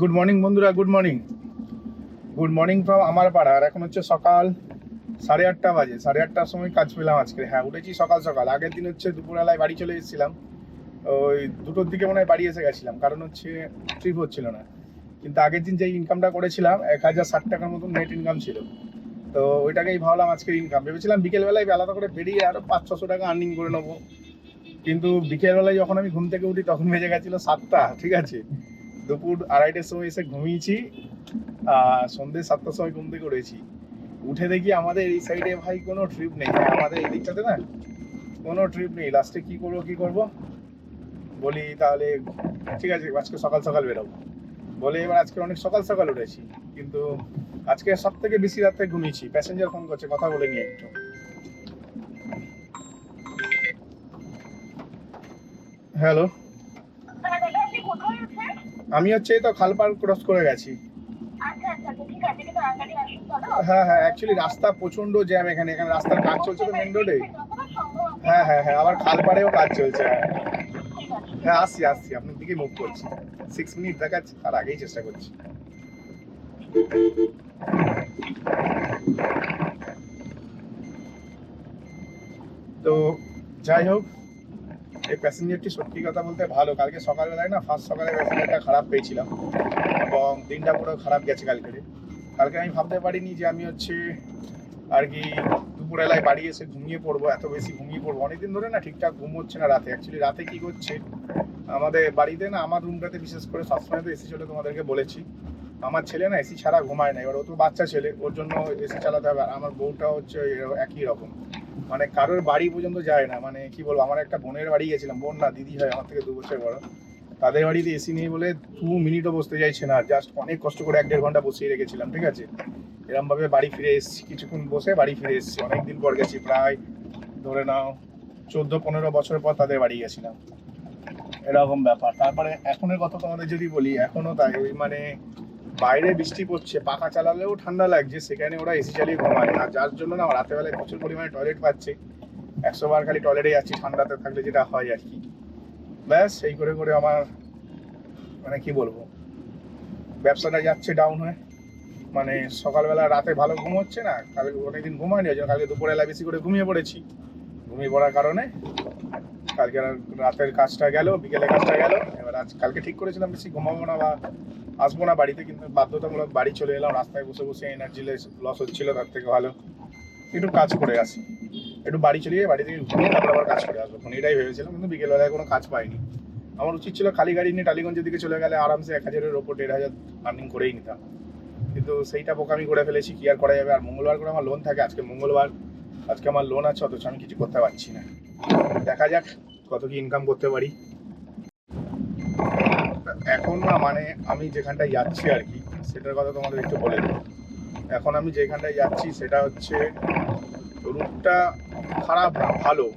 Good morning বন্ধুরা good morning good morning from আমার পাড়া। আর এখন হচ্ছে সকাল সাড়ে আটটা বাজে। সাড়ে আটটার সময় কাজ পেলাম আজকে। হ্যাঁ উঠেছি সকাল সকাল। আগের দিন হচ্ছে দুপুরবেলায় বাড়ি চলে এসেছিলাম। ওই দুটোর দিকে মনে হয় বাড়ি এসে গেছিলাম। কারণ হচ্ছে ট্রিপ হচ্ছিল না। কিন্তু আগের দিন যে ইনকামটা করেছিলাম, এক হাজার ষাট টাকার মতন নেট ইনকাম ছিল। তো ওইটাকেই ভাবলাম আজকের ইনকাম ভেবেছিলাম বিকেলবেলায় আলাদা করে বেরিয়ে আরও পাঁচ ছশো টাকা আর্নিং করে নেব। কিন্তু বিকেলবেলায় যখন আমি ঘুম থেকে উঠি, তখন বেজে গেছিল সাতটা। ঠিক আছে? দুপুর আড়াইটের সময় এসে ঘুমিয়েছি সন্ধ্যে সাতটার সময় ঘুম থেকে উঠেছি। উঠে দেখি আমাদের এই সাইডে ভাই কোনো ট্রিপ নেই। আমাদের এই দিকটাতে না কোনো ট্রিপ নেই। লাস্টে কি করব, কি করব? বলি তাহলে ঠিক আছে, আজকে সকাল সকাল বেরোবো। বলে এবার আজকে অনেক সকাল সকাল উঠেছি। কিন্তু আজকে সব থেকে বেশি রাতে ঘুমিয়েছি। প্যাসেঞ্জার ফোন করছে, কথা বলে নিয়ে একটু। হ্যালো হ্যাঁ দাদা আপনি কোথায় আছেন আমি হচ্ছে এই তো খালপাড় ক্রস করে গেছি। আচ্ছা আচ্ছা আচ্ছা, হ্যাঁ? হ্যাঁ অ্যাকচুয়ালি রাস্তা প্রচণ্ড জ্যাম এখানে এখানে রাস্তার কাজ চলছে তো মেন রোডে হ্যাঁ হ্যাঁ হ্যাঁ আবার খালপাড়েও কাজ চলছে। হ্যাঁ হ্যাঁ আসছি আসছি আপনার দিকে মুভ করছি। সিক্স মিনিট দেখাচ্ছি তার আগেই চেষ্টা করছি। তো যাই হোক এই প্যাসেঞ্জারটি সত্যি কথা বলতে ভালো। কালকে সকালবেলায় না ফার্স্ট সকালে প্যাসেঞ্জারটা খারাপ পেয়েছিলাম এবং দিনটা পুরো খারাপ গেছে কালকে। কালকে আমি ভাবতে পারিনি যে আমি হচ্ছে আর কি দুপুরবেলায় বাড়ি এসে ঘুমিয়ে পড়ব, এত বেশি ঘুমিয়ে পড়ব। অনেকদিন ধরে না ঠিকঠাক ঘুম হচ্ছে না রাতে। অ্যাকচুয়ালি রাতে কি করছে, আমাদের বাড়িতে না আমার রুমটাতে বিশেষ করে সবসময় তো এসি চলে তোমাদেরকে বলেছি। আমার ছেলে না এসি ছাড়া ঘুমায় না, এবার ও তো বাচ্চা ছেলে, ওর জন্য এসি চালাতে হবে। আর আমার বউটা হচ্ছে একই রকম। মানে কারোর বাড়ি পর্যন্ত যায় না। মানে কি বলব, আমার একটা বোনের বাড়ি গেছিলাম, বোন না, দিদি হয়, আমার থেকে দু বছর বড়। তাদের বাড়িতে এসি নেই বলে দু মিনিটও বসতে চাইছে না। জাস্ট অনেক কষ্ট করে এক দেড় ঘণ্টা বসিয়ে রেখেছিলাম, ঠিক আছে? এরকম ভাবে বাড়ি ফিরে এসেছি, কিছুক্ষণ বসে বাড়ি ফিরে এসেছি। অনেকদিন পর গেছি, প্রায় ধরে নাও চোদ্দ পনেরো বছর পর তাদের বাড়ি গেছিলাম। এরকম ব্যাপার। তারপরে এখনের কথা তোমাদের যদি বলি এখনও তাই। ওই মানে বাইরে বৃষ্টি পড়ছে, পাখা চালালেও ঠান্ডা লাগছে, সেখানে ওরা এসি চালিয়ে ঘুমায় না। যার জন্য না, রাতেবেলায় প্রচুর পরিমাণে টয়লেট পাচ্ছে। একশো বার খালি টয়লেটে যাচ্ছি ঠান্ডাতে থাকলে যেটা হয় আর কি। ব্যাস সেই করে করে আমার মানে কি বলব, ব্যবসাটা যাচ্ছে ডাউন হয়ে। মানে সকালবেলা রাতে ভালো ঘুম হচ্ছে না, কালকে অনেকদিন ঘুমায়নি ওই জন্য কালকে দুপুরবেলা বেশি করে ঘুমিয়ে পড়েছি। ঘুমিয়ে পড়ার কারণে কালকে রাতের কাজটা গেল বিকেলের কাজটা গেল, এবার আজ কালকে ঠিক করেছিলাম বেশি, ঘুমাবো না বা আসব না বাড়িতে, কিন্তু বাধ্যতামূলক বাড়ি চলে এলাম, রাস্তায় বসে বসে এনার্জি লস হচ্ছিল তার থেকে ভালো। একটু কাজ করে আসি। একটু বাড়ি চলে গিয়ে বাড়ি থেকে ঘুমিয়ে তারপর আবার কাজ করে আসব। এটাই ভেবেছিলাম, কিন্তু বিকেলবেলায় কোনো কাজ পাইনি। আমার উচিত ছিল খালি গাড়ি নিয়ে টালিগঞ্জের দিকে চলে গেলে আরামসে এক হাজারের ওপর দেড় হাজার আর্নিং করেই নিতাম। কিন্তু সেইটা বোকামি করে ফেলেছি, কি আর করা যাবে? আর মঙ্গলবার করে আমার লোন থাকে, আজকে মঙ্গলবার। আজকে আমার লোন আছে, অথচ আমি কিছু করতে পারছি না। দেখা যাক কত কি ইনকাম করতে পারি। না মানে আমি যেখানটায় যাচ্ছি আর কি, সেটার কথা তোমাদের একটু বলে দিই। এখন আমি যেখানটায় যাচ্ছি, সেটা হচ্ছে রুটটা খারাপ না, ভালো।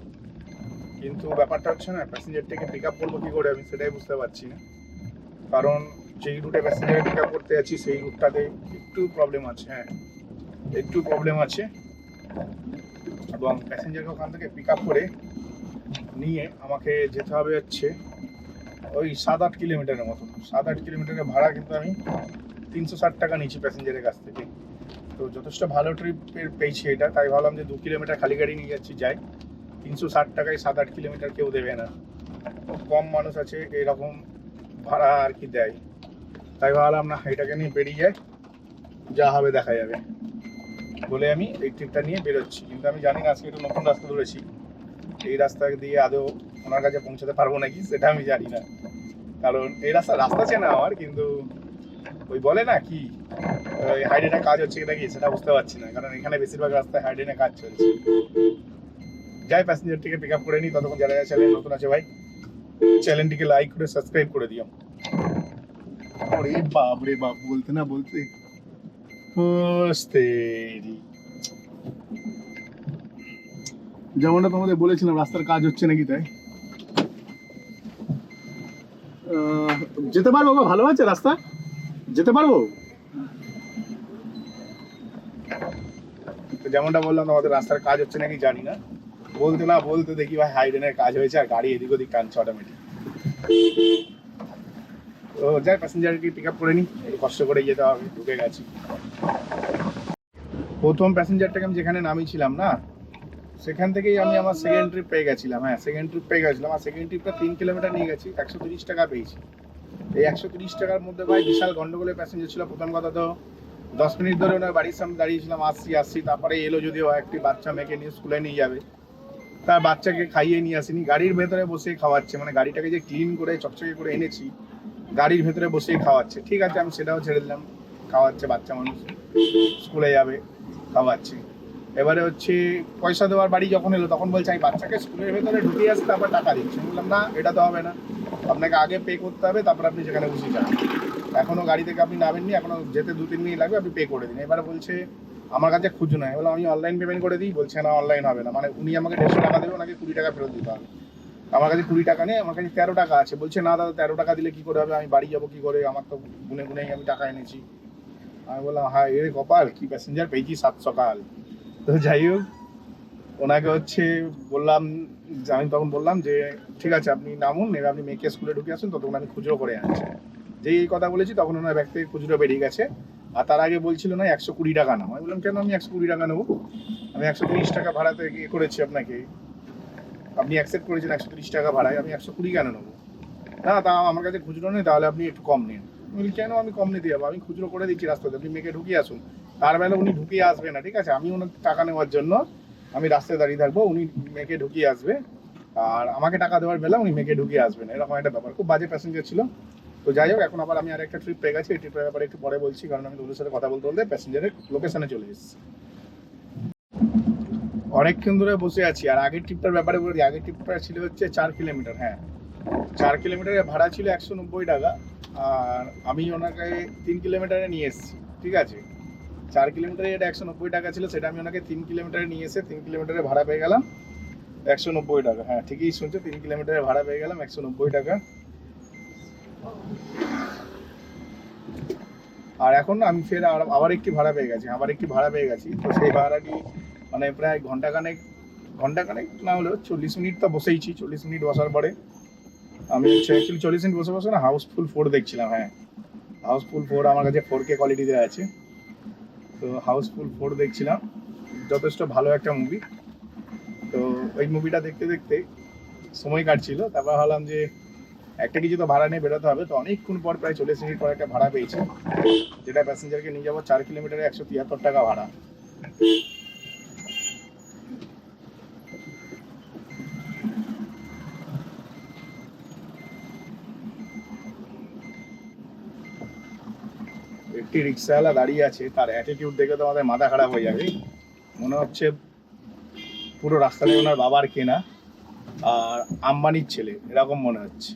কিন্তু ব্যাপারটা হচ্ছে না প্যাসেঞ্জারটাকে পিক আপ করব কী করে আমি সেটাই বুঝতে পারছি না। কারণ যেই রুটে প্যাসেঞ্জার পিক আপ করতে যাচ্ছি, সেই রুটটাতে একটু প্রবলেম আছে হ্যাঁ। একটু প্রবলেম আছে। এবং প্যাসেঞ্জারকে ওখান থেকে পিক আপ করে নিয়ে আমাকে যেতে হবে হচ্ছে ওই সাত আট কিলোমিটারের মতো। সাত আট কিলোমিটারের ভাড়া কিন্তু আমি তিনশো ষাট টাকা নিয়েছি প্যাসেঞ্জারের কাছ থেকে। তো যথেষ্ট ভালো ট্রিপের পেয়েছি এটা। তাই ভাবলাম যে দু কিলোমিটার খালি গাড়ি নিয়ে যাচ্ছি, যাই। তিনশো ষাট টাকায় সাত আট কিলোমিটার কেউ দেবে না। কম মানুষ আছে, এরকম ভাড়া আর কি দেয়। তাই ভাবলাম, না, এটাকে নিয়ে বেরিয়ে যায় যা হবে দেখা যাবে। বলে আমি এই ট্রিপটা নিয়ে বেরোচ্ছি। কিন্তু আমি জানি না, আজকে একটু নতুন রাস্তা ধরেছি। এই রাস্তা দিয়ে আদৌ ওনার কাছে পৌঁছাতে পারব নাকি, সেটা আমি জানি না। কারণ এই রাস্তা রাস্তা চেনা আমার, কিন্তু ওই বলে না কি, ওই হাইডেনে কাজ হচ্ছে নাকি সেটা বুঝতে পারছি না, কারণ এখানে বেশিরভাগ রাস্তায় হাইডেনে কাজ চলছে। যাই প্যাসেঞ্জারটিকে পিক আপ করে নিই, ততক্ষণ যারা চ্যানেল নতুন আছে ভাই চ্যানেলটিকে লাইক করে সাবস্ক্রাইব করে দিও। ওরে বাপ রে বাপ, বলতে না বলতে যেমনটা তোমাদের বলেছিলাম, রাস্তার কাজ হচ্ছে নাকি তাই? যেতে পারব গো, ভালো আছে রাস্তা? যেতে পারব? তো যেমনটা বললাম আমাদের রাস্তার কাজ হচ্ছে নাকি জানি না। বলতে না, বলতে দেখি ভাই হাইডেনের কাজ হয়েছে আর গাড়ি এদিক ওদিক টানছে অটোমেটিক তো যাই প্যাসেঞ্জারকে পিক আপ করে একটু কষ্ট করে যেতে হবে, ঢুকে গেছি। প্রথম প্যাসেঞ্জারটাকে আমি যেখানে নামিয়েছিলাম না, সেখান থেকেই আমি আমার সেকেন্ড ট্রিপ পেয়ে গেছিলাম। হ্যাঁ সেকেন্ড ট্রিপ পেয়ে গেছিলাম, আর সেকেন্ড ট্রিপটা তিন কিলোমিটার নিয়ে গেছি, একশো তিরিশ টাকা পেয়েছি। এই একশো তিরিশ টাকার মধ্যে ভাই বিশাল গন্ডগোলের প্যাসেঞ্জার ছিল প্রথম কথা তো দশ মিনিট ধরে ওনার বাড়ির সামনে দাঁড়িয়েছিলাম, আসছি আসছি, তারপরে এলো যদিও একটি বাচ্চা মেয়েকে নিয়ে স্কুলে নিয়ে যাবে। তার বাচ্চাকে খাইয়ে নিয়ে আসিনি, গাড়ির ভেতরে বসেই খাওয়াচ্ছে মানে গাড়িটাকে যে ক্লিন করে, চকচকে করে এনেছি, গাড়ির ভেতরে বসেই খাওয়াচ্ছে। ঠিক আছে, আমি সেটাও ছেড়ে দিলাম, খাওয়াচ্ছে বাচ্চা মানুষ, স্কুলে যাবে, খাওয়াচ্ছে। এবারে হচ্ছে পয়সা দেওয়ার বাড়ি যখন এলো, তখন বলছে, আমি বাচ্চাকে স্কুলের ভেতরে ঢুকিয়ে আসতে তারপর টাকা দিচ্ছি। বললাম, না, এটা তো হবে না। আপনাকে আগে পে করতে হবে, তারপর আপনি সেখানে বসে যান। এখনও গাড়ি থেকে আপনি নামেননি এখনও যেতে দু, তিন মিনিট লাগবে, আপনি পে করে দিন। এবারে বলছে, আমার কাছে খুঁজো নাই। বললাম, আমি অনলাইন পেমেন্ট করে দিই? বলছে, না অনলাইন হবে না। মানে উনি আমাকে দেড়শো টাকা দেবে, ওনাকে কুড়ি টাকা ফেরত দিতে হবে। আমার কাছে কুড়ি টাকা নেই, আমার কাছে তেরো টাকা আছে। বলছে, না, দাদা, তেরো টাকা দিলে কি করে হবে? আমি বাড়ি যাব কি করে? আমার তো গুনে গুনেই আমি টাকা এনেছি। আমি বললাম হ্যাঁ এর কপাল, কি প্যাসেঞ্জার পেয়েছি সাত সকাল। তো যাই হোক, ওনাকে হচ্ছে বললাম, আমি তখন বললাম যে, ঠিক আছে, আপনি নামুন, এবার আপনি মেয়েকে স্কুলে ঢুকে আসুন, ততক্ষণ আমি খুচরো করে আনছি। যেই এই কথা বলেছি, তখন ওনার ব্যাগ থেকে খুচরো বেরিয়ে গেছে। আর তার আগে বলছিল না, একশো কুড়ি টাকা নাও। আমি বললাম, কেন? আমি একশো কুড়ি টাকা নেব। আমি একশো তিরিশ টাকা ভাড়াতে ইয়ে করেছি আপনাকে। আপনি অ্যাকসেপ্ট করেছেন একশো তিরিশ টাকা ভাড়ায়, আমি একশো কুড়ি কেন নেব? না, তা আমার কাছে খুচরো নেই, তাহলে আপনি একটু কম নিন। আমি বলি, কেন আমি কম নিতে যাব? আমি খুচরো করে দিচ্ছি রাস্তাতে, আপনি মেয়েকে ঢুকিয়ে আসুন। তার বেলা উনি ঢুকিয়ে আসবে না, ঠিক আছে? আমি ওনার টাকা নেওয়ার জন্য, আমি রাস্তায় দাঁড়িয়ে থাকব, উনি মেয়েকে ঢুকিয়ে আসবে। আর আমাকে টাকা দেওয়ার বেলা উনি মেয়েকে ঢুকিয়ে আসবেন এরকম একটা ব্যাপার। খুব বাজে প্যাসেঞ্জার ছিল। তো যাই হোক, এখন আবার আমি আর একটা ট্রিপ পেয়ে গেছি। এই ট্রিপের ব্যাপারে একটু পরে বলছি, কারণ আমি ওদের সাথে কথা বলতে বলতে প্যাসেঞ্জারের লোকেশনে চলে এসেছি। অনেকক্ষণ ধরে বসে আছি, আর আগের ট্রিপটার ব্যাপারে বলে আগের ট্রিপটা ছিল হচ্ছে চার কিলোমিটার হ্যাঁ। চার কিলোমিটারের ভাড়া ছিল একশো নব্বই টাকা, আর আমি ওনাকে তিন কিলোমিটারে নিয়ে এসেছি, ঠিক আছে? চার কিলোমিটারে এটা একশো নব্বই টাকা ছিল, সেটা আমি ওনাকে তিন কিলোমিটারে নিয়ে এসে তিন কিলোমিটারে ভাড়া পেয়ে গেলাম। একশো নব্বই টাকা হ্যাঁ ঠিকই শুনছো, তিন কিলোমিটারে ভাড়া পেয়ে গেলাম একশো নব্বই টাকা। আর এখন আমি ফের আবার একটি ভাড়া পেয়ে গেছি, আবার একটি ভাড়া পেয়ে গেছি। তো সেই ভাড়াটি মানে প্রায় ঘন্টাখানেক ঘন্টাখানেক না হলেও চল্লিশ মিনিট তো বসেইছি, চল্লিশ মিনিট বসার পরে। আমি হচ্ছে অ্যাকচুয়ালি চল্লিশ মিনিট বসে বসে না হাউসফুল ফোর দেখছিলাম হ্যাঁ। হাউসফুল ফোর আমার কাছে ফোর কে কোয়ালিটিতে আছে। তো হাউসফুল ফোর দেখছিলাম। যথেষ্ট ভালো একটা মুভি তো ওই মুভিটা দেখতে দেখতে সময় কাটছিল। তারপর ভাবলাম যে একটা কিছু তো ভাড়া নিয়ে বেরোতে হবে। তো অনেকক্ষণ পর প্রায় চল্লিশ মিনিট পর একটা ভাড়া পেয়েছে। যেটা প্যাসেঞ্জারকে নিয়ে যাব চার কিলোমিটারে একশো তিয়াত্তর টাকা ভাড়া। একটি রিক্সাওয়ালা দাঁড়িয়ে আছে, তার অ্যাটিটিউড দেখে তো আমাদের মাথা খারাপ হয়ে যাবে। মনে হচ্ছে পুরো রাস্তাতে ওনার বাবার কেনা আর আম্বানির ছেলে, এরকম মনে হচ্ছে।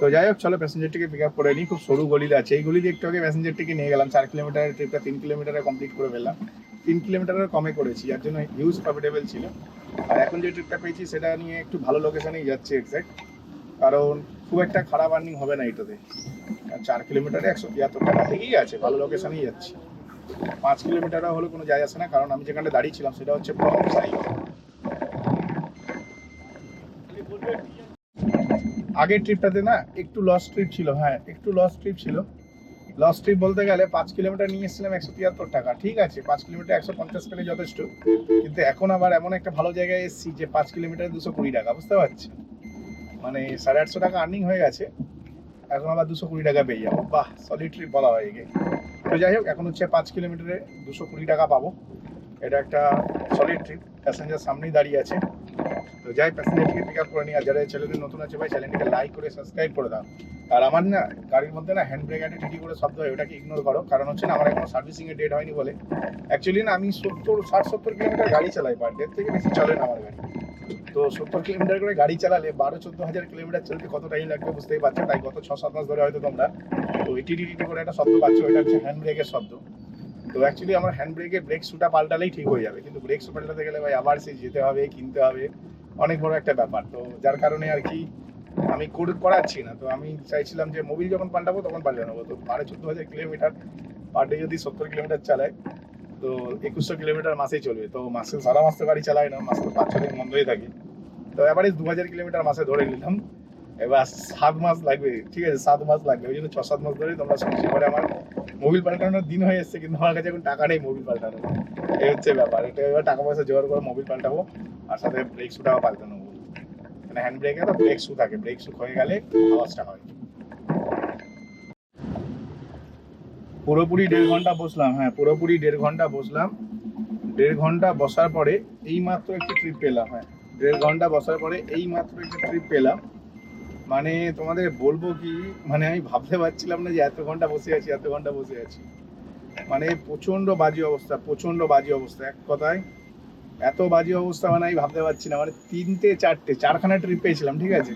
তো যাই হোক, চলো প্যাসেঞ্জারটিকে পিক আপ করে নিই। খুব সরু গলিতে আছে। এই গলিতে একটু আগে প্যাসেঞ্জারটিকে নিয়ে গেলাম, চার কিলোমিটারের ট্রিপটা তিন কিলোমিটারে কমপ্লিট করে ফেললাম। তিন কিলোমিটারের কমে করেছি, যার জন্য হিউজ প্রফিটেবল ছিল। আর এখন যে ট্রিপটা পেয়েছি, সেটা নিয়ে একটু ভালো লোকেশনেই যাচ্ছে এক্স্যাক্ট কারণ খুব একটা খারাপ আর্নিং হবে না এটাতে। চার কিলোমিটারে একশো তিয়াত্তর টাকা থেকেই আছে, ভালো লোকেশনেই যাচ্ছি। পাঁচ কিলোমিটারও হলে কোনো যায় আসে না, কারণ আমি যেখানে দাঁড়িয়েছিলাম, সেটা হচ্ছে প্রথম সাইড আগের ট্রিপটাতে না, একটু লস ট্রিপ ছিল হ্যাঁ একটু লস ট্রিপ ছিল। লস ট্রিপ বলতে গেলে পাঁচ কিলোমিটার নিয়ে এসেছিলাম একশো তিয়াত্তর টাকা। ঠিক আছে, পাঁচ কিলোমিটার একশো পঞ্চাশ পেলে যথেষ্ট। কিন্তু এখন আবার এমন একটা ভালো জায়গায় এসেছি যে পাঁচ কিলোমিটার দুশো কুড়ি টাকা, বুঝতে পারছি মানে সাড়ে আটশো টাকা আর্নিং হয়ে গেছে, এখন আবার দুশো কুড়ি টাকা পেয়ে যাব। বাহ সলিড ট্রিপ বলা হয় একে। তো যাই হোক, এখন হচ্ছে পাঁচ কিলোমিটারে দুশো কুড়ি টাকা পাবো। এটা একটা সলিড ট্রিপ প্যাসেঞ্জার সামনেই দাঁড়িয়ে আছে। তো যাই প্যাসেঞ্জারটিকে পিক আপ করে নিই। আর যারা চ্যানেলটি নতুন আছে ভাই, চ্যানেলটিকে লাইক করে সাবস্ক্রাইব করে দাও। আর আমার না গাড়ির মধ্যে না হ্যান্ড ব্রেক একটা টিটি করে শব্দ হয়, ওটাকে ইগনোর করো। কারণ হচ্ছে না, আমার এখনও সার্ভিসিং এর ডেট হয়নি বলে। অ্যাকচুয়ালি না, আমি সত্তর, ষাট, সত্তর কিলোমিটার গাড়ি চালাই পার ডেট থেকে বেশি চলে না আমার গাড়ি। তো সত্তর কিলোমিটার করে গাড়ি চালালে বারো, চোদ্দ হাজার কিলোমিটার চলতে কত টাইম লাগবে বুঝতেই পারছ? তাই গত ছ, সাত মাস ধরে হয়তো তোমরা তো টিটি করে একটা শব্দ পাচ্ছ ওইটা হচ্ছে হ্যান্ড ব্রেকের শব্দ। তো অ্যাকচুয়ালি আমার হ্যান্ড ব্রেকের ব্রেক শুটা পাল্টালেই ঠিক হয়ে যাবে। কিন্তু ব্রেক শু পাল্টাতে গেলে ভাই, আবার সেই যেতে হবে, কিনতে হবে, অনেক বড় একটা ব্যাপার। তো যার কারণে আর কি আমি করে- করাচ্ছি না। তো আমি চাইছিলাম যে মোবিল যখন পাল্টাবো তখন পাল্টে নেব। তো বারো চোদ্দ হাজার কিলোমিটার পার ডে যদি সত্তর কিলোমিটার চালায়, তো একুশশো কিলোমিটার মাসেই চলবে। তো মাসে সারা মাস তো গাড়ি চালায় না, মাস তো পাঁচ ছ দিন বন্ধই থাকে। তো এবারে দু হাজার কিলোমিটার মাসে ধরে নিলাম। এবার সাত মাস লাগবে, ঠিক আছে, সাত মাস লাগবে। ওই জন্য ছ সাত মাস ধরে তোমরা শুনছি। পরে আমার মোবিল পাল্টানোর দিন হয়ে এসছে, কিন্তু আমার কাছে এখন টাকা নেই মোবিল পাল্টানোর। এই হচ্ছে ব্যাপার। এটা এবার টাকা পয়সা জোগাড় করে মোবিল পাল্টাবো, আর সাথে ব্রেক শুটাও পাল্টে নেব। মানে হ্যান্ড ব্রেক তো ব্রেক শু থাকে ব্রেক শু হয়ে গেলে আওয়াজটা হয়। পুরোপুরি দেড় ঘণ্টা বসলাম হ্যাঁ পুরোপুরি দেড় ঘণ্টা বসলাম। দেড় ঘণ্টা বসার পরে এই মাত্র একটু ট্রিপ পেলাম হ্যাঁ দেড় ঘণ্টা বসার পরে এই মাত্র একটু ট্রিপ পেলাম। মানে তোমাদের বলব কি মানে আমি ভাবতে পারছিলাম না যে এত ঘণ্টা বসে আছি, এত ঘণ্টা বসে আছি। মানে প্রচণ্ড বাজে অবস্থা প্রচণ্ড বাজে অবস্থা, এক কথায়। এত বাজে অবস্থা মানে আমি ভাবতে পারছি না। মানে তিনটে, চারটে, চারখানা ট্রিপ পেয়েছিলাম, ঠিক আছে?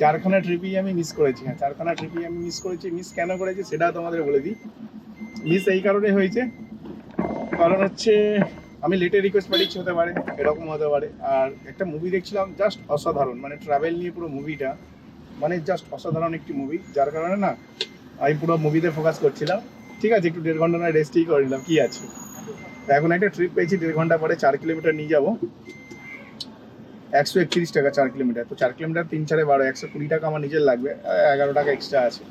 চারখানা ট্রিপই আমি মিস করেছি। হ্যাঁ চারখানা ট্রিপই আমি মিস করেছি। মিস কেন করেছি সেটা তোমাদের বলে দিই। মিস এই কারণে হয়েছে। কারণ হচ্ছে, আমি লেটে রিকোয়েস্ট পাঠিয়েছি হতে পারে, এরকম হতে পারে। আর একটা মুভি দেখছিলাম জাস্ট অসাধারণ। মানে ট্রাভেল নিয়ে পুরো মুভিটা মানে জাস্ট অসাধারণ একটি মুভি যার কারণে না, আমি পুরো মুভিতে ফোকাস করছিলাম। ঠিক আছে, একটু দেড় ঘণ্টা নয় রেস্টই করে নিলাম, কি আছে? এখন একটা ট্রিপ পেয়েছি, দেড় ঘণ্টা পরে চার কিলোমিটার নিয়ে যাব। একশো একত্রিশ টাকা চার কিলোমিটার। তো চার কিলোমিটার তিন চারে বারো, একশো কুড়ি টাকা আমার নিজের লাগবে এগারো টাকা এক্সট্রা আছে।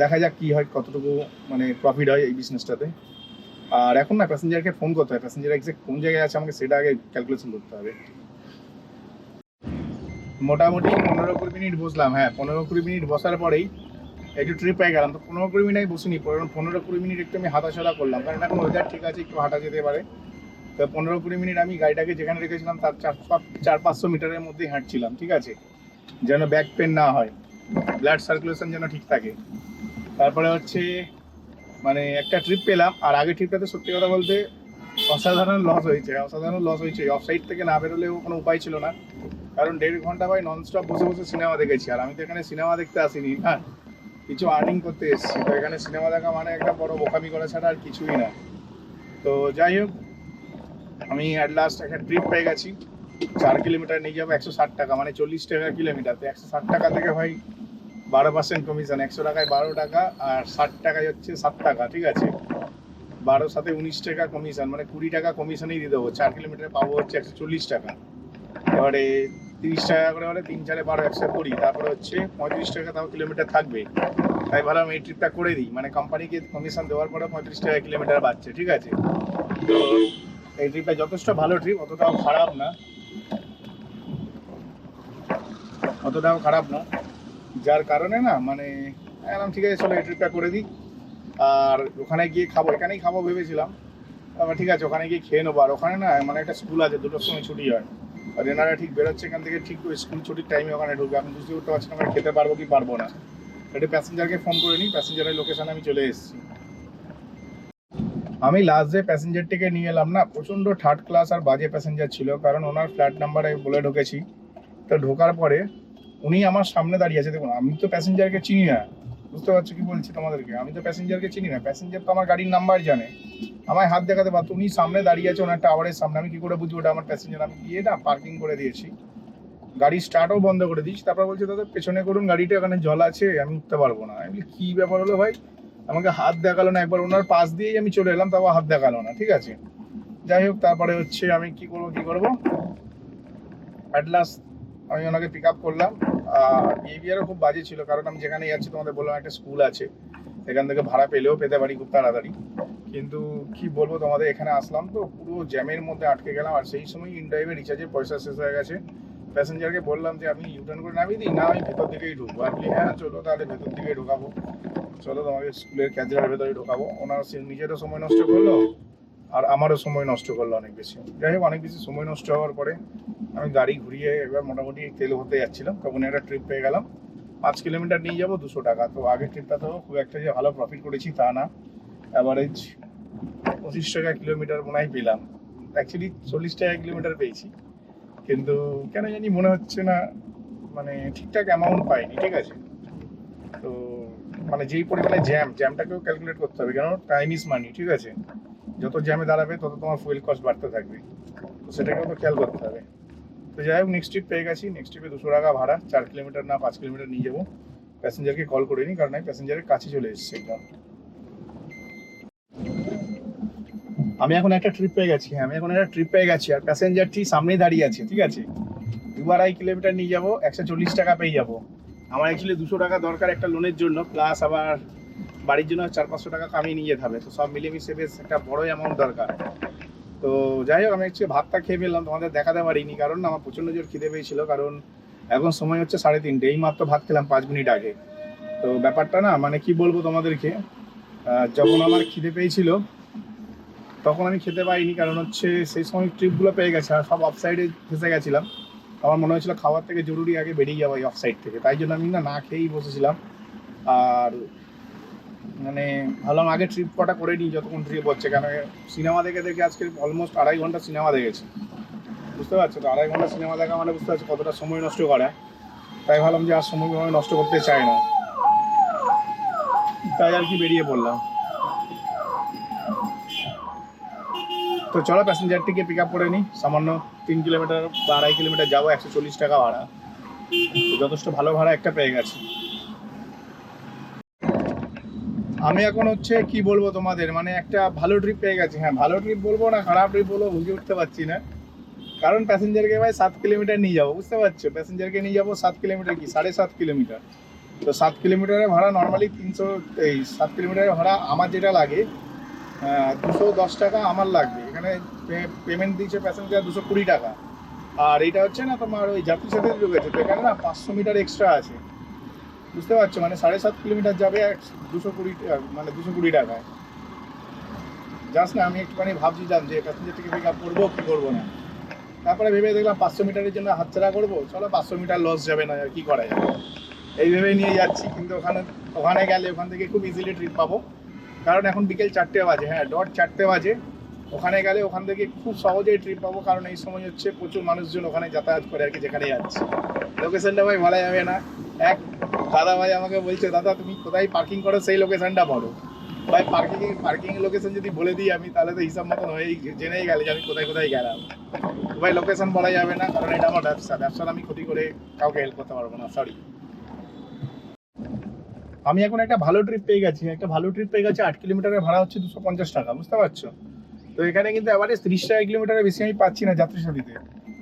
দেখা যাক কি হয়, কতটুকু মানে প্রফিট হয় এই বিজনেসটাতে আর এখন না প্যাসেঞ্জারকে ফোন করতে হয়। প্যাসেঞ্জার এক্সাক্ট কোন জায়গায় আছে আমাকে সেটা আগে ক্যালকুলেশন করতে হবে। মোটামুটি পনেরো কুড়ি মিনিট বসলাম। হ্যাঁ পনেরো কুড়ি মিনিট বসার পরেই একটু ট্রিপ পেয়ে গেলাম। তো পনেরো কুড়ি মিনিট আমি বসিনি পনেরো- কুড়ি মিনিট একটু আমি হাঁটাচলা করলাম। কারণ এখন ওয়েদার ঠিক আছে, একটু হাঁটা যেতে পারে। তো পনেরো কুড়ি মিনিট আমি গাড়িটাকে যেখানে রেখেছিলাম, তার চার চার পাঁচশো মিটারের মধ্যেই হাঁটছিলাম, ঠিক আছে? যেন ব্যাক পেন না হয়। ব্লাড সার্কুলেশন যেন ঠিক থাকে। তারপরে হচ্ছে মানে একটা ট্রিপ পেলাম, আর আগে ট্রিপটাতে সত্যি কথা বলতে অসাধারণ লস হয়েছে, অসাধারণ লস হয়েছে। অফ সাইড থেকে না বেরোলেও কোনো উপায় ছিল না। কারণ দেড় ঘণ্টা ভাই ননস্টপ বসে বসে সিনেমা দেখেছি, আর আমি তো এখানে সিনেমা দেখতে আসিনি হ্যাঁ? কিছু আর্নিং করতে এসেছি। তো এখানে সিনেমা দেখা মানে একটা বড় বোকামি করা ছাড়া আর কিছুই না। তো যাই হোক, আমি অ্যাট লাস্ট একটা ট্রিপ পেয়ে গেছি। চার কিলোমিটার নিয়ে যাব একশো ষাট টাকা মানে চল্লিশ টাকা কিলোমিটার তো একশো ষাট টাকা থেকে ভাই বারো পার্সেন্ট কমিশন একশো টাকায় বারো টাকা আর ষাট টাকায় হচ্ছে সাত টাকা, ঠিক আছে? বারো সাথে উনিশ টাকা কমিশন মানে কুড়ি টাকা কমিশনই দিয়ে দেবো। চার কিলোমিটার পাবো হচ্ছে একশো চল্লিশ টাকা। এবারে তিরিশ টাকা করে হলে তিন চারে বারো একশো করি তারপরে হচ্ছে পঁয়ত্রিশ টাকা তাও কিলোমিটার থাকবে। তাই ভাবলাম এই ট্রিপটা করে দিই মানে কোম্পানিকে কমিশন দেওয়ার পরে পঁয়ত্রিশ টাকা কিলোমিটার বাড়ছে, ঠিক আছে? তো এই ট্রিপটা যথেষ্ট ভালো ট্রিপ অতটাও খারাপ না। অতটাও খারাপ না। যার কারণে না মানে একদম ঠিক আছে, চলো এই ট্রিপটা করে দিই। আর ওখানে গিয়ে খাব, এখানেই খাব ভেবেছিলাম। তারপর ঠিক আছে, ওখানে গিয়ে খেয়ে নেব। আর ওখানে না মানে একটা স্কুল আছে, দুটোর সময় ছুটি হয়। আর এনারা ঠিক বেরোচ্ছে এখান থেকে, ঠিক স্কুল ছুটির টাইমে ওখানে ঢুকবে। আমি বুঝতে করতে পারছি না খেতে পারব কি পারব না। একটু প্যাসেঞ্জারকে ফোন করে নিই প্যাসেঞ্জারের লোকেশনে আমি চলে এসেছি। আমি লাস্ট ডে প্যাসেঞ্জারটিকে নিয়ে এলাম না, প্রচণ্ড থার্ড ক্লাস আর বাজে প্যাসেঞ্জার ছিল, কারণ ওনার ফ্ল্যাট নাম্বারে বলে ঢুকেছি। তো ঢোকার পরে উনি আমার সামনে দাঁড়িয়ে আছে। দেখুন, আমি তো প্যাসেঞ্জারকে চিনি না। বুঝতে পারছ কি বলছি তোমাদেরকে? আমি তো প্যাসেঞ্জারকে চিনি না। প্যাসেঞ্জার তো আমার গাড়ির নাম্বার জানে। আমায় হাত দেখাতে পারতো। উনি সামনে দাঁড়িয়ে আছে, ওনার টাওয়ারের সামনে। আমি কি করে বুঝব ওটা আমার প্যাসেঞ্জার আমি গিয়ে না পার্কিং করে দিয়েছি। গাড়ি স্টার্টও বন্ধ করে দিয়েছি। তারপর বলছে, দাদা, পেছনে করুন, গাড়িটা এখানে জল আছে, আমি উঠতে পারব না। আমি কি ব্যাপার হলো ভাই? আমাকে হাত দেখাল না। একবার ওনার পাশ দিয়েই আমি চলে এলাম তারপর হাত দেখাল না, ঠিক আছে? যাই হোক, তারপরে হচ্ছে আমি কি করব কি করব? অ্যাট লাস্ট আমি ওনাকে পিক আপ করলাম। বিহেভিয়ারও খুব বাজে ছিল কারণ আমি যেখানে যাচ্ছি তোমাদের বললাম একটা স্কুল আছে এখান থেকে ভাড়া পেলেও পেতে পারি খুব তাড়াতাড়ি। কিন্তু কি বলব তোমাদের এখানে আসলাম তো পুরো জ্যামের মধ্যে আটকে গেলাম আর সেই সময় ইনড্রাইভে রিচার্জের পয়সা শেষ হয়ে গেছে। প্যাসেঞ্জারকে বললাম যে আমি ইউটার্ন করে নামিয়ে দিই না আমি ভেতর দিকেই ঢুকবো। বলি, হ্যাঁ চলো তাহলে ভেতর দিকেই ঢোকাবো। চলো তোমাকে স্কুলের ক্যাজের ভেতরে ঢোকাবো। ওনার সে নিজেরও সময় নষ্ট করল আর আমারও সময় নষ্ট করল অনেক বেশি। যাই হোক অনেক বেশি সময় নষ্ট হওয়ার পরে আমি গাড়ি ঘুরিয়ে এবার মোটামুটি তেল হতে যাচ্ছিলাম, তখন একটা ট্রিপ পেয়ে গেলাম। পাঁচ কিলোমিটার নিয়ে যাব দুশো টাকা, তো আগের ট্রিপটা তো খুব একটা যে ভালো প্রফিট করেছি তা না। অ্যাভারেজ পঁচিশ টাকা কিলোমিটার মনে হয় পেলাম। অ্যাকচুয়ালি চল্লিশ টাকা কিলোমিটার পেয়েছি, কিন্তু কেন জানি মনে হচ্ছে না মানে ঠিকঠাক অ্যামাউন্ট পাইনি, ঠিক আছে? তো মানে যেই পরিমাণে জ্যাম জ্যামটাকেও ক্যালকুলেট করতে হবে, কেন টাইম ইজ মানি ঠিক আছে? যত জ্যামে দাঁড়াবে, তত তোমার ফুয়েল কস্ট বাড়তে থাকবে। তো সেটাকেও তো খেয়াল করতে হবে। তো যাই হোক নেক্সট ট্রিপ পেয়ে গেছি। নেক্সট ট্রিপে দুশো টাকা ভাড়া, চার কিলোমিটার না পাঁচ কিলোমিটার নিয়ে যাব। প্যাসেঞ্জারকে কল করে নিই কারণ আমি প্যাসেঞ্জারের কাছে চলে এসেছি একদম। আমি এখন একটা ট্রিপ পেয়ে গেছি, আমি এখন একটা ট্রিপ পেয়ে গেছি, আর প্যাসেঞ্জারটি সামনেই দাঁড়িয়ে আছে, ঠিক আছে? দু আড়াই কিলোমিটার নিয়ে যাব, একশো চল্লিশ টাকা পেয়ে যাব। আমার অ্যাকচুয়ালি দুশো টাকা দরকার একটা লোনের জন্য প্লাস আবার বাড়ির জন্য চার পাঁচশো টাকা কামিয়ে নিয়ে যেতে হবে। তো সব মিলিয়ে মিশে বেশ একটা বড় অ্যামাউন্ট দরকার। তো যাই হোক, আমি অ্যাকচুয়ালি ভাতটা খেয়ে ফেললাম, তোমাদের দেখাতে পারিনি, কারণ আমার প্রচণ্ড জোর খিদে পেয়েছিল, কারণ এখন সময় হচ্ছে সাড়ে তিনটে, এই মাত্র ভাত খেলাম পাঁচ মিনিট আগে। তো ব্যাপারটা না মানে কি বলব তোমাদেরকে যখন আমার খিদে পেয়েছিল, তখন আমি খেতে পাইনি, কারণ হচ্ছে সেই সময় ট্রিপগুলো পেয়ে গেছে, আর সব অফসাইডে ফেসে গেছিলাম। আমার মনে হয়েছিল খাবার থেকে জরুরি আগে বেরিয়ে যাব এই অফসাইড থেকে, তাই জন্য আমি না না খেয়েই বসেছিলাম। আর মানে ভাবলাম আগে ট্রিপ কটা করে নিই, যতক্ষণ ট্রিপ হচ্ছে। কেন সিনেমা দেখে দেখে আজকে অলমোস্ট আড়াই ঘণ্টা সিনেমা দেখেছি। বুঝতে পারছ তো? আড়াই ঘণ্টা সিনেমা দেখা মানে বুঝতে পারছ কতটা সময় নষ্ট করে। তাই ভাবলাম যে আর সময় নষ্ট করতে চাই না। তাই আর কি বেরিয়ে পড়লাম। তো চলো প্যাসেঞ্জারটিকে পিক আপ করে নিই। সামান্য তিন কিলোমিটার বা আড়াই কিলোমিটার যাব, একশো চল্লিশ টাকা ভাড়া। যথেষ্ট ভালো ভাড়া একটা পেয়ে গেছি। আমি এখন হচ্ছে কি বলব তোমাদের মানে একটা ভালো ট্রিপ পেয়ে গেছি। হ্যাঁ ভালো ট্রিপ বলব না, খারাপ ট্রিপ বলব, বুঝে উঠতে পারছি না। কারণ প্যাসেঞ্জারকে ভাই সাত কিলোমিটার নিয়ে যাব, বুঝতে পারছ? প্যাসেঞ্জারকে নিয়ে যাব সাত কিলোমিটার কি? সাড়ে সাত কিলোমিটার তো সাত কিলোমিটারের ভাড়া নর্মালি তিনশো, এই সাত কিলোমিটারের ভাড়া আমার যেটা লাগে দুশো দশ টাকা আমার লাগবে। এখানে পেমেন্ট দিচ্ছে প্যাসেঞ্জার দুশো কুড়ি টাকা। আর এটা হচ্ছে না তোমার ওই যাত্রী সাথে ঢুকেছে তো এখানে না পাঁচশো মিটার এক্সট্রা আছে। বুঝতে পারছ? মানে সাড়ে সাত কিলোমিটার যাবে দুশো কুড়ি মানে দুশো কুড়ি টাকায়। জাস্ট না, আমি একটুখানি ভাবছি ভাবছিলাম যে প্যাসেঞ্জার থেকে পিক আপ করব, কি করব না। তারপরে ভেবে দেখলাম পাঁচশো মিটারের জন্য হাতছাড়া করব। চলো, পাঁচশো মিটার লস যাবে না, আর কি করা যাবে? এই ভেবে নিয়ে যাচ্ছি, কিন্তু ওখানে ওখানে গেলে ওখান থেকে খুব ইজিলি ট্রিপ পাবো। কারণ এখন বিকেল চারটে বাজে হ্যাঁ ডট চারটে বাজে। ওখানে গেলে ওখান থেকে খুব সহজেই ট্রিপ পাবো, কারণ এই সময় হচ্ছে প্রচুর মানুষজন ওখানে যাতায়াত করে আর কি, যেখানে যাচ্ছে। লোকেশনটা ভাই বলা যাবে না। এক দাদা ভাই আমাকে বলছে, দাদা, তুমি কোথায় পার্কিং করো? সেই লোকেশনটা বলো। ভাই পার্কিং পার্কিং লোকেশন যদি বলে দিই আমি, তাহলে তো হিসাব মতন হয়েই জেনেই গেলে যে আমি কোথায় কোথায় গেলাম। ভাই লোকেশন বলা যাবে না, কারণ এটা আমার ব্যবসা। ব্যবসার আমি ক্ষতি করে কাউকে হেল্প করতে পারব না সরি আমি এখন একটা ভালো ট্রিপ পেয়ে গেছি। একটা ভালো ট্রিপ পেয়ে গেছি, আট কিলোমিটারের ভাড়া হচ্ছে দুশো পঞ্চাশ টাকা, বুঝতে পারছ? তো এখানে কিন্তু অ্যাভারেজ তিরিশ টাকা কিলোমিটারের বেশি আমি পাচ্ছি না যাত্রী সাথীতে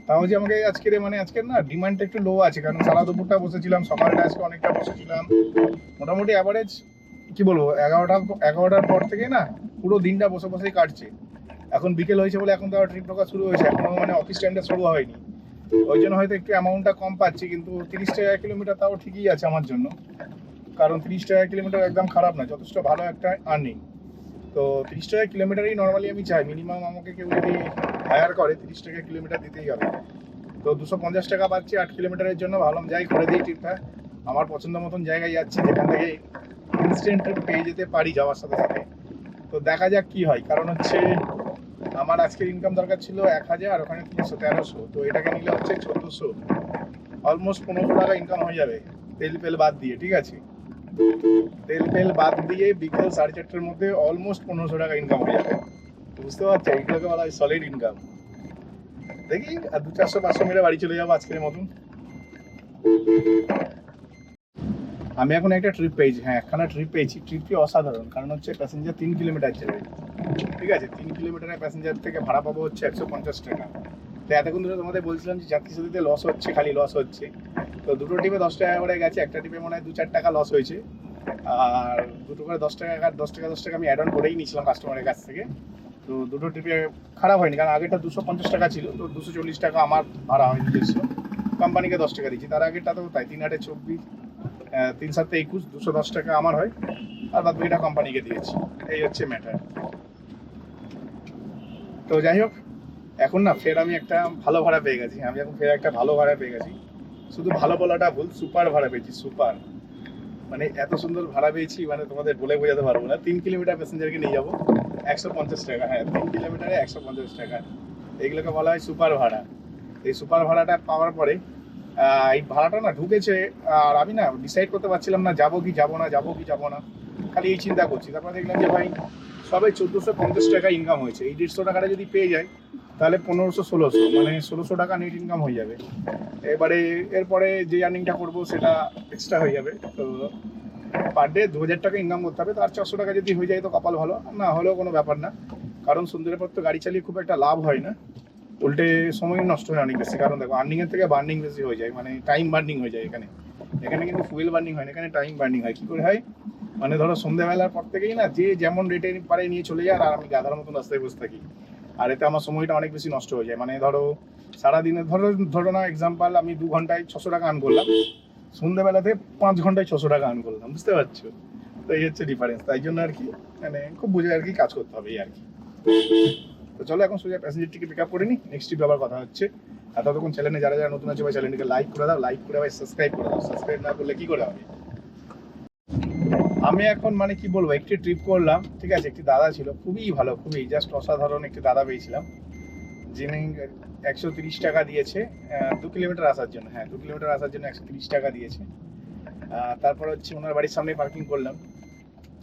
তাও যে আমাকে আজকের মানে আজকের না ডিমান্ডটা একটু লো আছে, কারণ সারা দুপুরটা বসেছিলাম সকালটা আজকে অনেকটা বসেছিলাম। মোটামুটি অ্যাভারেজ কি বলব, এগারোটা, এগারোটার পর থেকে না পুরো দিনটা বসে বসেই কাটছে। এখন বিকেল হয়েছে বলে এখন তো ট্রিপ ঢোকা শুরু হয়েছে, এখনও মানে অফিস টাইমটা শুরু হয়নি। ওই জন্য হয়তো একটু অ্যামাউন্টটা কম পাচ্ছি, কিন্তু তিরিশ টাকা কিলোমিটার তাও ঠিকই আছে আমার জন্য। কারণ তিরিশ টাকা কিলোমিটার একদম খারাপ না, যথেষ্ট ভালো একটা আর্নিং তো তিরিশ টাকা কিলোমিটারই নর্মালি আমি চাই। মিনিমাম আমাকে কেউ যদি হায়ার করে, তিরিশ টাকা কিলোমিটার দিতেই হবে। তো দুশো পঞ্চাশ টাকা পাচ্ছি, আট কিলোমিটারের জন্য ভাবলাম, যাই করে দিই ট্রিপটা আমার পছন্দ মতন জায়গায় যাচ্ছি, যেখান থেকে ইনস্ট্যান্ট ট্রিপ পেয়ে যেতে পারি যাওয়ার সাথে সাথে। তো দেখা যাক কি হয়। কারণ হচ্ছে, আমার আজকের ইনকাম দরকার ছিল এক হাজার, ওখানে তিনশো, তেরোশো। তো এটাকে নিলে হচ্ছে চোদ্দোশো। অলমোস্ট পনেরোশো টাকা ইনকাম হয়ে যাবে। তেল ফেল বাদ দিয়ে, ঠিক আছে? তেল ফেল বাদ দিয়ে বিকেল সাড়ে চারটের মধ্যে অলমোস্ট পনেরোশো টাকা ইনকাম হয়ে যাবে। বুঝতে পারছি এইগুলোকে বলা হয় সলিড ইনকাম দেখি, আর দু চারশো, পাঁচশো মিলে বাড়ি চলে যাব আজকের মতন। আমি এখন একটা ট্রিপ পেয়েছি। হ্যাঁ একখানা ট্রিপ পেয়েছি। ট্রিপটি অসাধারণ, কারণ হচ্ছে প্যাসেঞ্জার তিন কিলোমিটার যাবে ঠিক আছে? তিন কিলোমিটারের প্যাসেঞ্জার থেকে ভাড়া পাবো হচ্ছে একশো পঞ্চাশ টাকা। তো এতক্ষণ ধরে তোমাদের বলছিলাম যে যাত্রী সাথীতে লস হচ্ছে, খালি লস হচ্ছে। তো দুটো টিপে দশ টাকা করে গেছে, একটা টিপে মনে হয় দু চার টাকা লস হয়েছে। আর দুটো করে দশ টাকা দশ টাকা দশ টাকা আমি অ্যাড অন করেই নিয়েছিলাম কাস্টমারের কাছ থেকে। তো দুটো ট্রিপে খারাপ হয়নি, কারণ আগেটা দুশো পঞ্চাশ টাকা ছিল, তো দুশো চল্লিশ টাকা আমার ভাড়া হয় নিজস্ব কোম্পানিকে দশ টাকা দিচ্ছি তার আগেরটা তো তাই, তিন আটে চব্বিশ তিন সাতে একুশ, দুশো দশ টাকা আমার হয়। আর বাদ বাকিটা কোম্পানিকে দিয়েছি। এই হচ্ছে ম্যাটার তো যাই হোক এখন না ফের আমি একটা ভালো ভাড়া পেয়ে গেছি। আমি এখন ফের একটা ভালো ভাড়া পেয়ে গেছি। শুধু ভালো বলাটা ভুল, সুপার ভাড়া পেয়েছি, সুপার। মানে এত সুন্দর ভাড়া পেয়েছি মানে তোমাদের বলে বোঝাতে পারব না। তিন কিলোমিটার প্যাসেঞ্জারকে নিয়ে যাব, একশো পঞ্চাশ টাকা। হ্যাঁ তিন কিলোমিটারে একশো পঞ্চাশ টাকা। এইগুলোকে বলা হয় সুপার ভাড়া। এই সুপার ভাড়াটা পাওয়ার পরে এই ভাড়াটা না ঢুকেছে, আর আমি না ডিসাইড করতে পারছিলাম না যাব কি যাব না, যাব কি যাব না। খালি এই চিন্তা করছি। তারপরে দেখলাম যে ভাই, সবে চোদ্দোশো পঞ্চাশ টাকা ইনকাম হয়েছে। এই দেড়শো টাকাটা যদি পেয়ে যায় তাহলে পনেরোশো, ষোলোশো মানে ষোলোশো টাকা নেট ইনকাম হয়ে যাবে। এবারে এরপরে যে আর্নিংটা করব সেটা এক্সট্রা হয়ে যাবে। তো পার ডে দু হাজার টাকা ইনকাম করতে হবে, তার চারশো টাকা যদি হয়ে যায় তো কপাল ভালো, না হলেও কোনো ব্যাপার না। কারণ সন্ধ্যের পর তো গাড়ি চালিয়ে খুব একটা লাভ হয় না। উল্টে সময় নষ্ট হয় অনেক বেশি। কারণ দেখো আর্নিংয়ের থেকে বার্নিং বেশি হয়ে যায় মানে টাইম বার্নিং হয়ে যায় এখানে। এখানে কিন্তু ফুয়েল বার্নিং হয় না, এখানে টাইম বার্নিং হয়। কী করে হয়? মানে ধরো সন্ধ্যাবেলার পর থেকেই না, যে যেমন রেটে পারে নিয়ে চলে যায়, আর আমি গাধার মতন রাস্তায় বসে থাকি। আর এতে আমার সময়টা অনেক বেশি নষ্ট হয়ে যায়। মানে ধরো, সারাদিনে ধরো ধরো না এক্সাম্পল আমি দু ঘন্টায় ছশো টাকা আর্ন করলাম। সন্ধ্যাবেলাতে পাঁচ ঘন্টায় ছশো টাকা আর্ন করলাম, বুঝতে পারছ? তো এই হচ্ছে ডিফারেন্স তাই জন্য আর কি মানে খুব বুঝে আর কি কাজ করতে হবে, এই আর কি। তো চলো, এখন সোজা প্যাসেঞ্জার প্যাসেঞ্জারটিকে পিক আপ করে নি। নেক্সট ট্রিপ আবার কথা হচ্ছে। আর ততক্ষণ চ্যানেলে যারা যারা নতুন আছে, ভাই চ্যানেলটিকে লাইক করে দাও লাইক করে ভাই সাবস্ক্রাইব করে দাও। সাবস্ক্রাইব না করলে কি করে হবে? আমি এখন মানে কি বলব, একটি ট্রিপ করলাম, ঠিক আছে, একটি দাদা ছিল, খুবই ভালো, খুবই জাস্ট অসাধারণ একটি দাদা পেয়েছিলাম, যিনি একশো তিরিশ টাকা দিয়েছে দু কিলোমিটার আসার জন্য হ্যাঁ দু কিলোমিটার আসার জন্য একশো তিরিশ টাকা দিয়েছে তারপর হচ্ছে ওনার বাড়ির সামনে পার্কিং করলাম,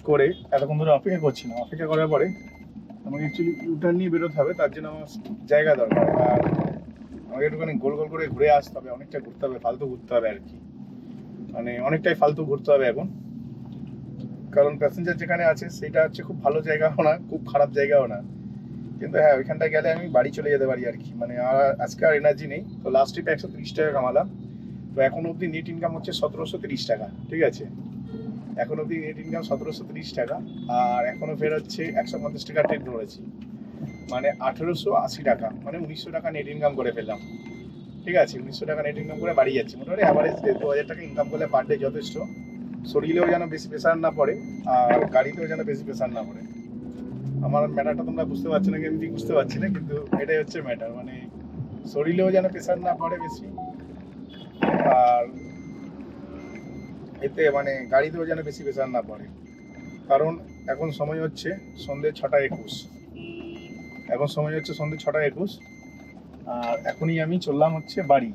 করে এতক্ষণ ধরে অপেক্ষা করছিলাম অপেক্ষা করার পরে আমাকে অ্যাকচুয়ালি ইউটার্ন নিয়ে বেরোতে হবে, তার জন্য আমার জায়গা দরকার, আর আমাকে একটুখানি গোল গোল করে ঘুরে আসতে হবে, অনেকটা ঘুরতে হবে, ফালতু ঘুরতে হবে আর কি মানে অনেকটাই ফালতু ঘুরতে হবে এখন কারণ প্যাসেঞ্জার যেখানে আছে সেটা হচ্ছে খুব ভালো জায়গাও না, খুব খারাপ জায়গাও না। কিন্তু হ্যাঁ ওইখানটা গেলে আমি বাড়ি চলে যেতে পারি আর কি। মানে আর আজকে আর এনার্জি নেই। তো লাস্ট ট্রিপে একশো তিরিশ টাকা কামালাম। তো এখন অবধি নেট ইনকাম হচ্ছে সতেরোশো তিরিশ টাকা, ঠিক আছে? এখন অবধি নেট ইনকাম সতেরোশো তিরিশ টাকা, আর এখনও ফের হচ্ছে একশো পঞ্চাশ টাকা ট্রেন ধরেছি। মানে আঠেরোশো আশি টাকা মানে উনিশশো টাকা নেট ইনকাম করে ফেললাম। ঠিক আছে? উনিশশো টাকা নেট ইনকাম করে বাড়ি যাচ্ছি। মোটামুটি অ্যাভারেজ দু হাজার টাকা ইনকাম করলে পার ডে যথেষ্ট। শরীরেও যেন বেশি প্রেশার না পড়ে আর গাড়িতেও যেন বেশি প্রেশার না পড়ে। আমার ম্যাটারটা তোমরা বুঝতে পারছ না কি আমি ঠিক বুঝতে পারছি না, কিন্তু এটাই হচ্ছে ম্যাটার মানে শরীরেও যেন প্রেশার না পড়ে বেশি আর এতে মানে গাড়িতেও যেন বেশি প্রেশার না পড়ে। কারণ এখন সময় হচ্ছে সন্ধ্যে ছটা একুশ। এখন সময় হচ্ছে সন্ধ্যে ছটা একুশ। আর এখনই আমি চললাম হচ্ছে বাড়ি।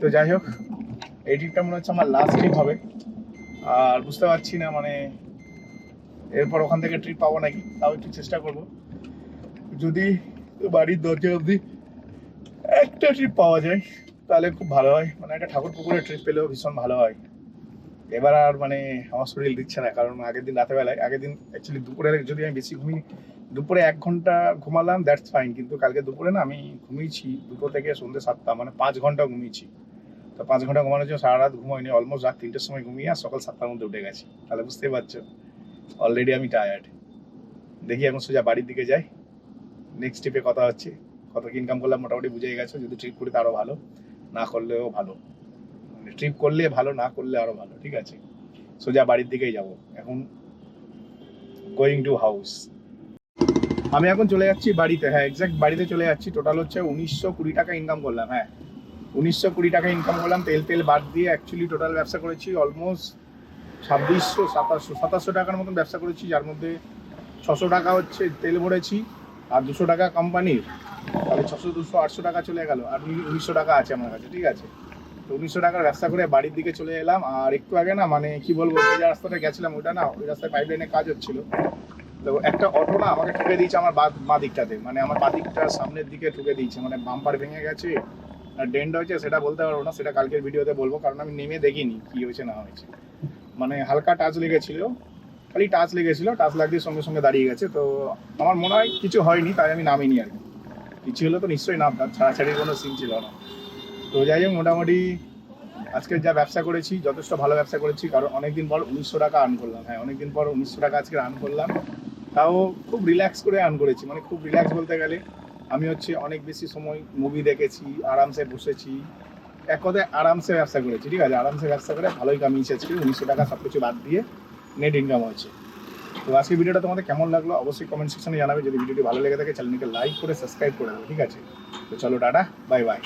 তো যাই হোক, এই ট্রিপটা মনে হচ্ছে আমার লাস্ট ট্রিপ হবে। আর বুঝতে পারছি না মানে এরপর ওখান থেকে ট্রিপ পাবো নাকি, তাও একটু চেষ্টা করব। যদি বাড়ির দরজা অবধি একটা ট্রিপ পাওয়া যায়, তাহলে খুব ভালো হয়। মানে একটা ঠাকুর পুকুরের ট্রিপ পেলেও ভীষণ ভালো হয়। এবার আর মানে আমার শরীর দিচ্ছে না, কারণ আগের দিন রাতেবেলায়, আগের দিন অ্যাকচুয়ালি দুপুরে যদি আমি বেশি ঘুমি দুপুরে এক ঘণ্টা ঘুমালাম দ্যাটস ফাইন কিন্তু কালকে দুপুরে না আমি ঘুমিয়েছি, দুটো থেকে সন্ধ্যে সাতটা মানে পাঁচ ঘণ্টা ঘুমিয়েছি। তো পাঁচ ঘণ্টা ঘুমানোর জন্য সারা রাত ঘুমাইনি অলমোস্ট রাত তিনটের সময় ঘুমিয়ে আর সকাল সাতটার মধ্যে উঠে গেছি। তাহলে বুঝতেই পারছ অলরেডি আমি টায়ার্ড দেখি এখন সোজা বাড়ির দিকে যাই নেক্সট ট্রিপে কথা হচ্ছে, কত ইনকাম করলাম মোটামুটি বুঝে গেছো, যদি ট্রিপ করি তো আরও ভালো, না করলেও ভালো। মানে ট্রিপ করলে ভালো, না করলে আরও ভালো, ঠিক আছে? সোজা বাড়ির দিকেই যাব, এখন গোয়িং টু হাউস আমি এখন চলে যাচ্ছি বাড়িতে হ্যাঁ এক্স্যাক্ট বাড়িতে চলে যাচ্ছি টোটাল হচ্ছে উনিশশো কুড়ি টাকা ইনকাম করলাম হ্যাঁ। উনিশশো কুড়ি টাকা ইনকাম করলাম, তেল তেল বাদ দিয়ে অ্যাকচুয়ালি টোটাল ব্যবসা করেছি অলমোস্ট ছাব্বিশশো, সাতাশশো সাতাশশো টাকার মতন ব্যবসা করেছি, যার মধ্যে ছশো টাকা হচ্ছে তেল ভরেছি আর দুশো টাকা কোম্পানির তাহলে ছশো, দুশো, আটশো টাকা চলে গেল, আর উনিশশো টাকা আছে আমার কাছে, ঠিক আছে? তো উনিশশো টাকার ব্যবসা করে বাড়ির দিকে চলে এলাম, আর একটু আগে না মানে কি বলব, যে রাস্তাটা গেছিলাম, ওটা না, ওই রাস্তায় পাইপ লাইনে কাজ হচ্ছিল। তো একটা অটো না আমাকে ঠুকে দিয়েছে আমার বা দিকটাতে মানে আমার বা দিকটা সামনের দিকে ঠুকে দিয়েছে মানে বাম্পার ভেঙে গেছে ডেন্ট হয়েছে, সেটা বলতে পারব না, সেটা কালকের ভিডিওতে বলব, কারণ আমি নেমে দেখিনি কি হয়েছে, না হয়েছে। মানে হালকা টাচ লেগেছিল, খালি টাচ লেগেছিল টাচ লাগতে সঙ্গে সঙ্গে দাঁড়িয়ে গেছে, তো আমার মনে হয় কিছু হয়নি, তাই আমি নামিনি আর কি। কিছু হলে তো নিশ্চয়ই নামতাম, ছাড়াছাড়ির কোনো সিন ছিল না। তো যাই হোক, মোটামুটি আজকে যা ব্যবসা করেছি, যথেষ্ট ভালো ব্যবসা করেছি, কারণ অনেকদিন পর উনিশশো টাকা আর্ন করলাম। হ্যাঁ অনেকদিন পর উনিশশো টাকা আজকে আর্ন করলাম। তাও খুব রিল্যাক্স করে আর্ন করেছি মানে খুব রিল্যাক্স বলতে গেলে। আমি হচ্ছে অনেক বেশি সময় মুভি দেখেছি, আরামসে বসেছি। এক কথায় আরামসে ব্যবসা করেছি, ঠিক আছে? আরামসে ব্যবসা করে ভালোই কামিয়েছি আজকে। উনিশশো টাকা সব কিছু বাদ দিয়ে নেট ইনকাম হয়েছে। তো আজকে ভিডিওটা তোমাদের কেমন লাগল অবশ্যই কমেন্ট সেকশনে জানাবে। যদি ভিডিওটি ভালো লেগে থাকে চ্যানেলকে লাইক করে সাবস্ক্রাইব করে দেবে ঠিক আছে? তো চলো, টাটা বাই বাই